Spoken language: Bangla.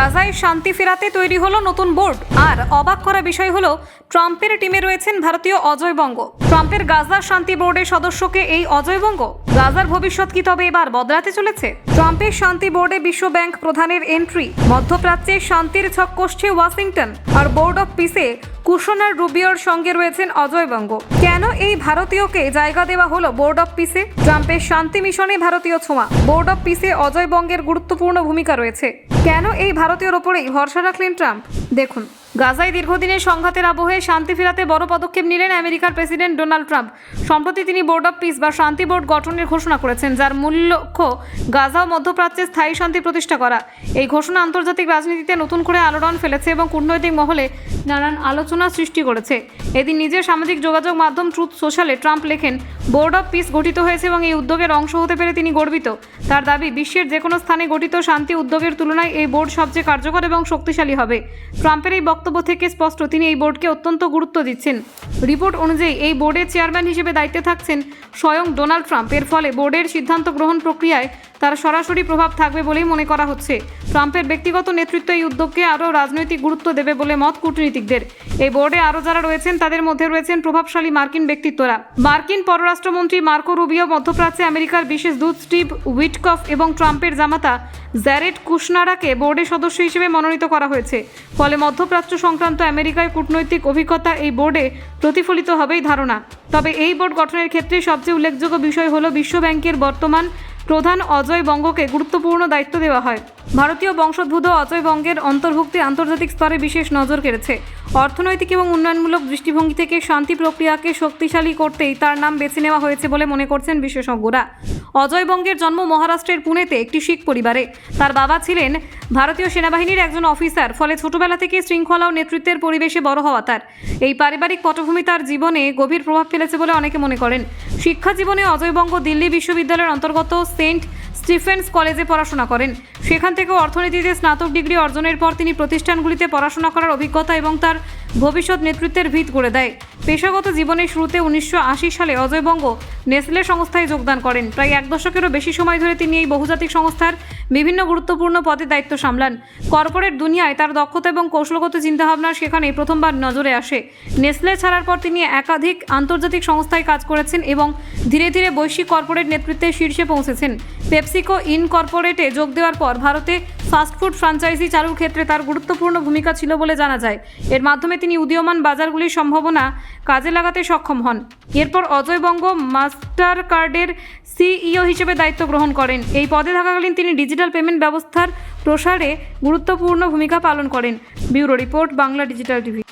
গাজায় শান্তি ফেরাতে তৈরি হলো নতুন বোর্ড। আর অবাক করা বিষয় হলো, ট্রাম্পের টিমে রয়েছেন ভারতীয় অজয় বঙ্গ। ট্রাম্পের গাজা শান্তি বোর্ডের সদস্যকে এই অজয় বঙ্গ? গাজার ভবিষ্যৎ কি তবে এবার বদলাতে চলেছে? ট্রাম্পের শান্তি বোর্ডে বিশ্ব ব্যাংক প্রধানের এন্ট্রি মধ্যপ্রাচ্যে শান্তির ছক কষছে ওয়াশিংটন। আর বোর্ড অফ পিসে কুশনার রুবিওর সঙ্গে রয়েছেন অজয় বঙ্গ। কেন এই ভারতীয়কে জায়গা দেওয়া হলো বোর্ড অফ পিসে? ট্রাম্পের শান্তি মিশনে ভারতীয় ছোঁয়া। বোর্ড অফ পিসে অজয় বঙ্গের গুরুত্বপূর্ণ ভূমিকা রয়েছে। কেন এই ভারতীয়র ওপরেই ভরসা রাখলেন ট্রাম্প? দেখুন, গাজায় দীর্ঘদিনের সংঘাতের আবহে শান্তি ফেরাতে বড় পদক্ষেপ নিলেন আমেরিকার প্রেসিডেন্ট ডোনাল্ড ট্রাম্প। সম্প্রতি তিনি বোর্ড অফ পিস বা শান্তি বোর্ড গঠনের ঘোষণা করেছেন, যার মূল লক্ষ্য গাজা ও মধ্যপ্রাচ্যে স্থায়ী শান্তি প্রতিষ্ঠা করা। এই ঘোষণা আন্তর্জাতিক রাজনীতিতে নতুন করে আলোড়ন ফেলেছে এবং কূটনৈতিক মহলে নানান আলোচনা সৃষ্টি করেছে। এদিন নিজের সামাজিক যোগাযোগ মাধ্যম ট্রুথ সোশ্যালে ট্রাম্প লেখেন বোর্ড অফ পিস গঠিত হয়েছে এবং এই উদ্যোগের অংশ হতে পেরে তিনি গর্বিত। তার দাবি, বিশ্বের যে কোনো স্থানে গঠিত শান্তি উদ্যোগের তুলনায় এই বোর্ড সবচেয়ে কার্যকর এবং শক্তিশালী হবে। ট্রাম্পের এই বক্তব্য থেকে স্পষ্ট, তিনি এই বোর্ডকে অত্যন্ত গুরুত্ব দিচ্ছেন। রিপোর্ট অনুযায়ী, এই বোর্ডের চেয়ারম্যান হিসেবে দায়িত্বে থাকছেন স্বয়ং ডোনাল্ড ট্রাম্প। এর ফলে বোর্ডের সিদ্ধান্ত গ্রহণ প্রক্রিয়ায় তার সরাসরি প্রভাব থাকবে বলেই মনে করা হচ্ছে। ট্রাম্পের ব্যক্তিগত নেতৃত্ব এই উদ্যোগকে আরও রাজনৈতিক গুরুত্ব দেবে বলে মত কূটনীতিকদের। এই বোর্ডে আরও যারা রয়েছেন, তাদের মধ্যে রয়েছেন প্রভাবশালী মার্কিন ব্যক্তিত্বরা। মার্কিন পররাষ্ট্রমন্ত্রী মার্কো রুবিও মধ্যপ্রাচ্যে আমেরিকার বিশেষ দূত স্টিভ উইটকফ এবং ট্রাম্পের জামাতা জ্যারেড কুশনারাকে বোর্ডের সদস্য হিসেবে মনোনীত করা হয়েছে। ফলে মধ্যপ্রাচ্য সংক্রান্ত আমেরিকায় কূটনৈতিক অভিজ্ঞতা এই বোর্ডে প্রতিফলিত হবেই ধারণা। তবে এই বোর্ড গঠনের ক্ষেত্রে সবচেয়ে উল্লেখযোগ্য বিষয় হল বিশ্ব ব্যাংকের বর্তমান প্রধান অজয় বঙ্গকে গুরুত্বপূর্ণ দায়িত্ব দেওয়া হয়। ভারতীয় বংশোদ্ভূত অজয় বঙ্গের অন্তর্ভুক্তি আন্তর্জাতিক স্তরে বিশেষ নজর কেড়েছে। অর্থনৈতিক এবং উন্নয়নমূলক দৃষ্টিভঙ্গি থেকে শান্তি প্রক্রিয়াকে শক্তিশালী করতেই তার নাম বেছে নেওয়া হয়েছে বলে মনে করছেন বিশেষজ্ঞরা। অজয় বঙ্গের জন্ম মহারাষ্ট্রের পুনেতে একটি শিখ পরিবারে। তার বাবা ছিলেন ভারতীয় সেনাবাহিনীর একজন অফিসার, ফলে ছোটবেলা থেকে শৃঙ্খলা ও নেতৃত্বের পরিবেশে বড় হওয়া তার। এই পারিবারিক পটভূমি তার জীবনে গভীর প্রভাব ফেলেছে বলে অনেকে মনে করেন। শিক্ষা জীবনে অজয় বঙ্গ দিল্লি বিশ্ববিদ্যালয়ের অন্তর্গত সেন্ট স্টিফেন্স কলেজে পড়াশোনা করেন। সেখান থেকে অর্থনীতিতে স্নাতক ডিগ্রি অর্জনের পর তিনি প্রতিষ্ঠানগুলিতে পড়াশোনা করার অভিজ্ঞতা এবং তার ভবিষ্যৎ নেতৃত্বের ভিত করে দেয়। পেশাগত জীবনের শুরুতে উনিশশো আশি সালে অজয় বঙ্গ নেসলে সংস্থায় যোগদান করেন। প্রায় এক দশকেরও বেশি সময় ধরে তিনি এই বহুজাতিক সংস্থার বিভিন্ন গুরুত্বপূর্ণ পদে দায়িত্ব সামলান। কর্পোরেট দুনিয়ায় তার দক্ষতা এবং কৌশলগত চিন্তাভাবনা সেখানে প্রথমবার নজরে আসে। নেসলে ছাড়ার পর তিনি একাধিক আন্তর্জাতিক সংস্থায় কাজ করেছেন এবং ধীরে ধীরে বৈশ্বিক কর্পোরেট নেতৃত্বের শীর্ষে পৌঁছেছেন। পেপসিকো ইন কর্পোরেটে যোগ দেওয়ার পর ভারতে ফাস্টফুড ফ্রাঞ্চাইজি চালুর ক্ষেত্রে তার গুরুত্বপূর্ণ ভূমিকা ছিল বলে জানা যায়। এর মাধ্যমে তিনি উদীয়মান বাজারগুলির সম্ভাবনা কাজে লাগাতে সক্ষম হন। এরপর অজয় বঙ্গ মাস্টার কার্ডের সিইও হিসেবে দায়িত্ব গ্রহণ করেন। এই পদে থাকাকালীন তিনি ডিজিটাল পেমেন্ট ব্যবস্থার প্রসারে গুরুত্বপূর্ণ ভূমিকা পালন করেন। Bureau report, Bangla digital TV.